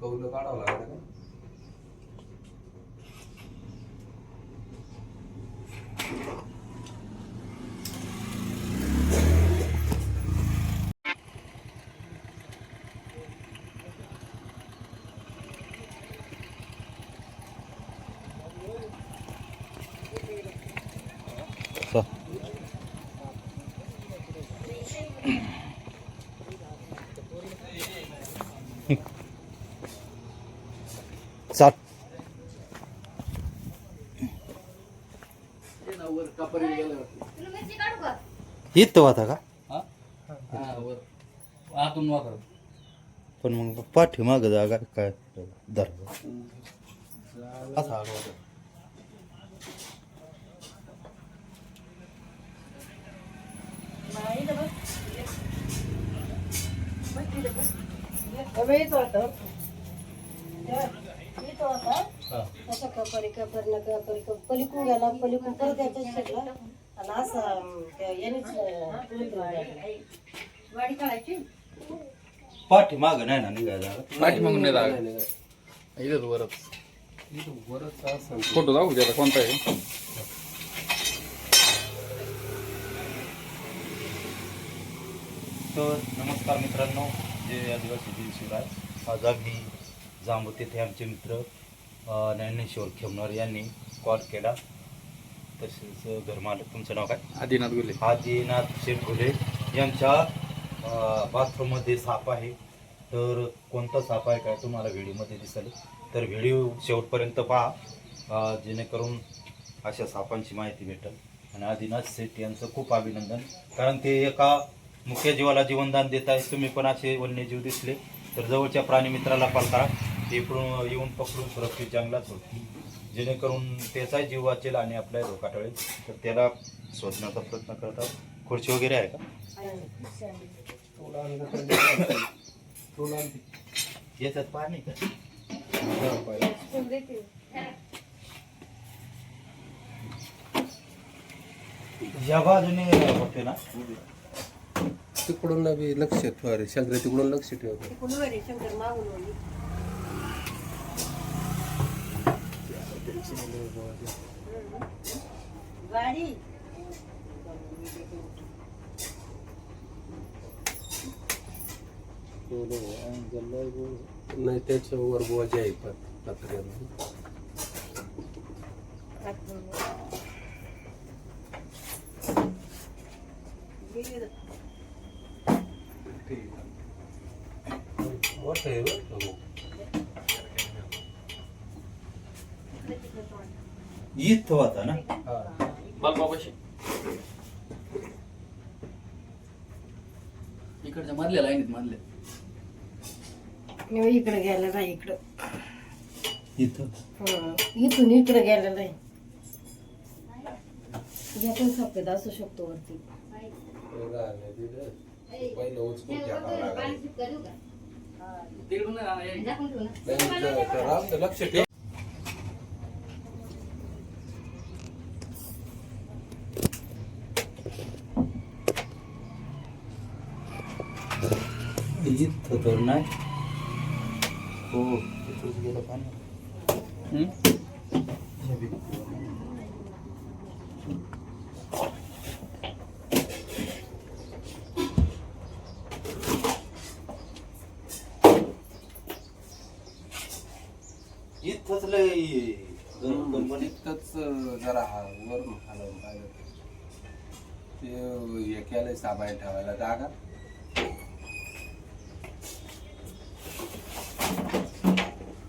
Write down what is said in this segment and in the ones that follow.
कौलं काढावं लागतं का चाल इथं होता का? आतून वाकर पण मग पाठी माग जागा काय? दर असा आडवा कपरी कप पलिकून गेला पलिकून परत याच्याच शिकला असं काढायची पाठी माग नाही ना निघायला. पाठी नाही इथंच वरच. असं. फोटो कोणता आहे? तर नमस्कार मित्रांनो जय आदिवासी दिन शिवराज आज अगदी जांबू तेथे आमचे मित्र अं, ज्ञानेश्वर खेमनर यांनी कॉल केला. तसेच घरमालक तुमचं नाव काय? आदिनाथ गुले आदिनाथ शेटगुले यांच्या अं, बाथरूममध्ये साप आहे. तर कोणता साप आहे काय तुम्हाला व्हिडिओमध्ये दिसेल? तर व्हिडिओ शेवटपर्यंत पहा. जेणेकरून अशा सापांची माहिती भेटेल. आणि आदिनाथ शेट यांचं खूप अभिनंदन. कारण ते एका मुख्य जीवाला जीवनदान देत आहे तुम्ही पण असे वन्यजीव दिसले. तर जवळच्या प्राणी मित्राला करा. ते येऊन पकडून सुरक्षित जंगलात सोडतील. जेणेकरून त्याचाही जीव वाचेल आणि आपला धोका टळेल तर त्याला शोधण्याचा प्रयत्न करतात खुर्ची वगैरे आहे का? याच्यात पाणी का? या बाजूने होते ना? तिकडून बी लक्ष ठेवा रे शंकर तिकडून लक्ष ठेवा कुणवरी शंकर मागून वळली. गाडी. नाही त्याच्यावर बोजा आहे मोठं आहे बरं का हो. इथं होता ना हा. बाबाशी इकडच्या मधल्या लाईनीत मधल्या मी इकडे गेलेला आहे इकडं इथं हं. इथून इकडे गेलेला आहे यातून सफेद असू शकतो वरती हे. पहिलं उचकून. तिकडून नाही राम तर लक्ष ठेव इथं नाही हो गेलं पाणी. इथंच लय इतकंच जरा हा वर हलवून पाहिजे ते हे केलंय ठेवायला जागा पुढची सटकन बरं का स- खुर्ची नीट नाही लागत. पुढे जा ना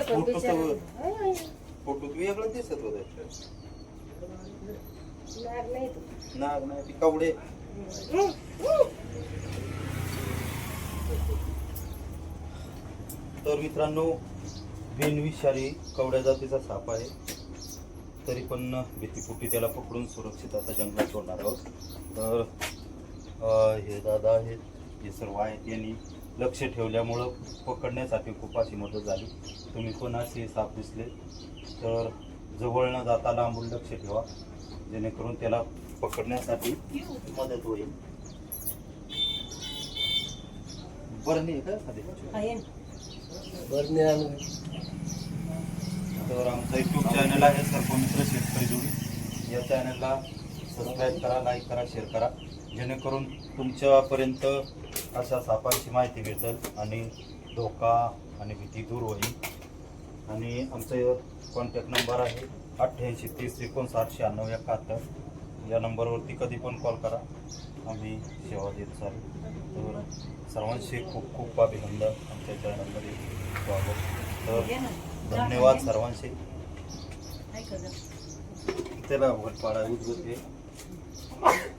फोटो बिचारे. दिसत होता. नाग तर मित्रांनो बिनविषारी कवड्या जातीचा साप आहे. तरी पण भीतीपोटी त्याला पकडून सुरक्षित आता जंगलात सोडणार आहोत. तर हे दादा आहेत हे सर्व आहेत यांनी. लक्ष ठेवल्यामुळं पकडण्यासाठी खूप अशी मदत झाली. तुम्ही असे साप दिसले तर जवळ न जाता लांबून लक्ष ठेवा. जेणेकरून त्याला पकडण्यासाठी मदत होईल. बरं नाही का तर आमचा यूट्यूब चॅनल आहे. सर्पमित्र शेतकरी जोडी. या चॅनलला सबस्क्राईब करा लाईक करा शेअर करा. जेणेकरून तुमच्यापर्यंत अशा सापांची माहिती भेटेल आणि धोका आणि भीती दूर होईल. आणि आमचा कॉन्टॅक्ट नंबर आहे अठ्ठ्याऐंशी तीस एकोणसाठ शहाण्णव एकाहत्तर. या नंबरवरती कधी पण कॉल करा. आम्ही सेवा देत चालू तर सर्वांशी खूप खूप अभिनंदन. आमच्या चॅनलमध्ये स्वागत. तर. धन्यवाद जरा. त्याला पाडा उद्गत